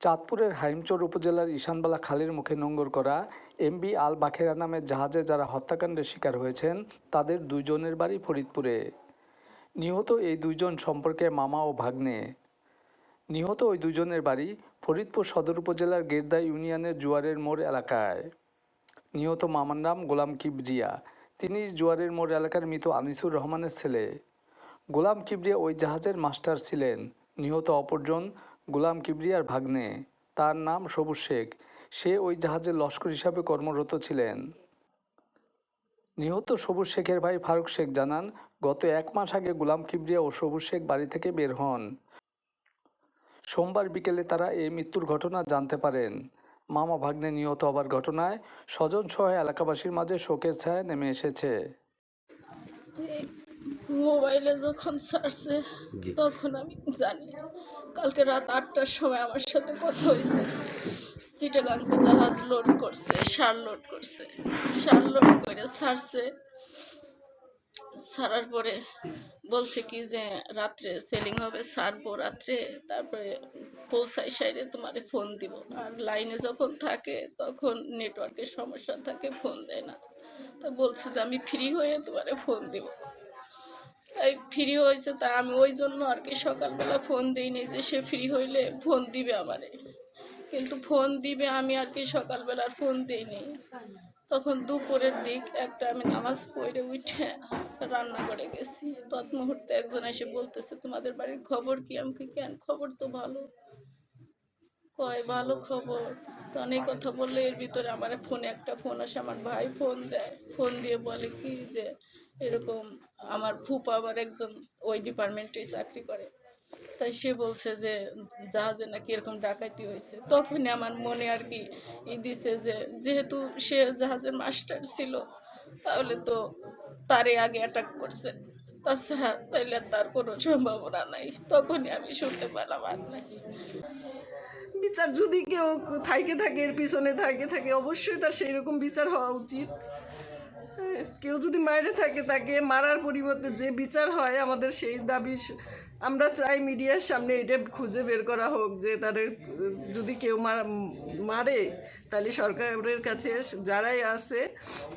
চাঁদপুরের হাইমচর উপজেলার ঈশানবালা খালের মুখে নোঙ্গর করা এমবি আল বাখেরা নামের জাহাজে যারা হত্যাকাণ্ডের শিকার হয়েছেন, তাদের দুজনের বাড়ি ফরিদপুরে। নিহত এই দুইজন সম্পর্কে মামা ও ভাগ্নে। নিহত ওই দুজনের বাড়ি ফরিদপুর সদর উপজেলার গেরদা ইউনিয়নের জুয়ারের মোড় এলাকায়। নিহত মামার নাম গোলাম কিবরিয়া। তিনি জুয়ারের মোড় এলাকার মৃত আনিসুর রহমানের ছেলে। গোলাম কিবরিয়া ওই জাহাজের মাস্টার ছিলেন। নিহত অপরজন গোলাম কিবরিয়ার ভাগ্নে, তার নাম সবুজ শেখ। সে ওই জাহাজের লস্কর হিসাবে কর্মরত ছিলেন। নিহত সবুজ শেখের ভাই ফারুক শেখ জানান, গত এক মাস আগে গুলাম কিবরিয়া ও সবুজ শেখ বাড়ি থেকে বের হন। সোমবার বিকেলে তারা এই মৃত্যুর ঘটনা জানতে পারেন। মামা ভাগ্নে নিহত হবার ঘটনায় স্বজন সহ এলাকাবাসীর মাঝে শোকের ছায়া নেমে এসেছে। মোবাইলে যখন ছাড়ছে তখন আমি জানি। কালকে রাত আটটার সময় আমার সাথে কথা হয়েছে। চিটাগাংকে জাহাজ লোড করছে সার লোড করছে। সার লোড করে ছাড়ছে। ছাড়ার পরে বলছে কি যে রাত্রে সেলিং হবে ছাড়বো রাত্রে। তারপরে পৌঁছাই সাইডে তোমারে ফোন দিব। আর লাইনে যখন থাকে তখন নেটওয়ার্কের সমস্যা থাকে ফোন দেয় না। তা বলছে যে আমি ফ্রি হয়ে তোমারে ফোন দিব। ফ্রি হয়েছে তা আমি ওই জন্য আর কি সকালবেলা ফোন দিইনি যে সে ফ্রি হইলে ফোন দিবে আমারে। কিন্তু ফোন দিবে আমি আর কি সকালবেলা আর ফোন দিইনি। তখন দুপুরের দিক একটা আমি নামাজ পড়ে উঠে রান্না করে গেছি। তৎ মুহূর্তে একজন এসে বলতেছে তোমাদের বাড়ির খবর কি? আমি কই, কেন? খবর তো ভালো। কয় ভালো খবর। তো অনেক কথা বললে এর ভিতরে আমার ফোনে একটা ফোন আসে আমার ভাই ফোন দেয়। ফোন দিয়ে বলে কি যে এরকম আমার ফুপা আবার একজন ওই ডিপার্টমেন্টে চাকরি করে। তাই সে বলছে যে জাহাজে নাকি এরকম ডাকাতি হয়েছে। তখনই আমার মনে আর কি ই দিছে যে, যেহেতু সে জাহাজের মাস্টার ছিল, তাহলে তো তারে আগে অ্যাটাক করছে। তাছাড়া তাইলে তার কোনো সম্ভাবনা নাই। তখনই আমি শুনতে পেলাম আর নাই। বিচার যদি কেউ থাইকে থাকে, এর পিছনে থাকে থাকে, অবশ্যই তার সেই রকম বিচার হওয়া উচিত। কেউ যদি মায়েরে থাকে তাকে মারার পরিবর্তে যে বিচার হয় আমাদের সেই দাবি আমরা চাই মিডিয়ার সামনে এটা খুঁজে বের করা হোক যে তাদের, যদি কেউ মারে তাহলে সরকারের কাছে যারাই আছে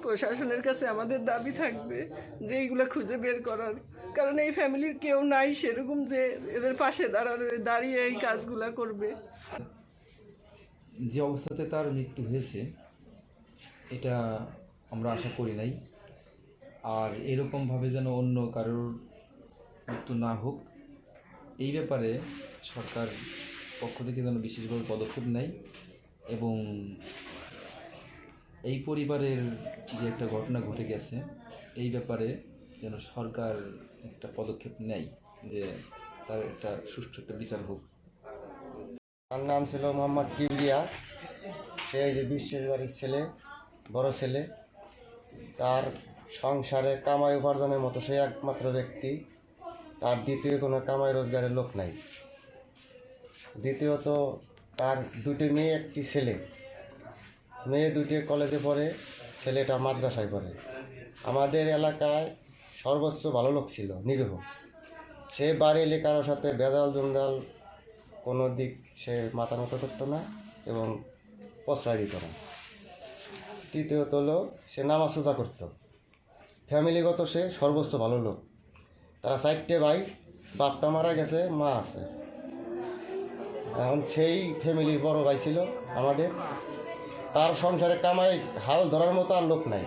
প্রশাসনের কাছে আমাদের দাবি থাকবে যে এইগুলো খুঁজে বের করার। কারণ এই ফ্যামিলির কেউ নাই সেরকম যে এদের পাশে দাঁড়ানো, দাঁড়িয়ে এই কাজগুলো করবে। যে অবস্থাতে তার মৃত্যু হয়েছে, এটা আমরা আশা করি নাই। আর এরকমভাবে যেন অন্য কারোর মৃত্যু না হোক, এই ব্যাপারে সরকার পক্ষ থেকে যেন বিশেষভাবে পদক্ষেপ নেয় এবং এই পরিবারের যে একটা ঘটনা ঘটে গেছে, এই ব্যাপারে যেন সরকার একটা পদক্ষেপ নেয় যে তার একটা সুষ্ঠু একটা বিচার হোক। তার নাম ছিল মোহাম্মদ কিবরিয়া সে যে বিশ্বের বাড়ির ছেলে, বড় ছেলে। তার সংসারে কামাই উপার্জনের মতো সে একমাত্র ব্যক্তি। তার দ্বিতীয় কোনো কামাই রোজগারের লোক নাই। দ্বিতীয়ত, তার দুটি মেয়ে, একটি ছেলে। মেয়ে দুটি কলেজে পড়ে, ছেলেটা মাদ্রাসায় পড়ে। আমাদের এলাকায় সর্বোচ্চ ভালো লোক ছিল, নিরীহ। সে বাড়ি এলে কারোর সাথে বেদাল জঞ্জাল কোনো দিক সে মাথা মতো করতো না এবং প্রশ্রয় দিত না। তৃতীয়ত হলো, সে নামাজ সোজা করত। ফ্যামিলিগত সে সর্বোচ্চ ভালো লোক। তারা চারটে ভাই, বাপটা মারা গেছে, মা আছে। এখন সেই ফ্যামিলির বড় ভাই ছিল আমাদের। তার সংসারে কামাই, হাল ধরার মতো আর লোক নাই।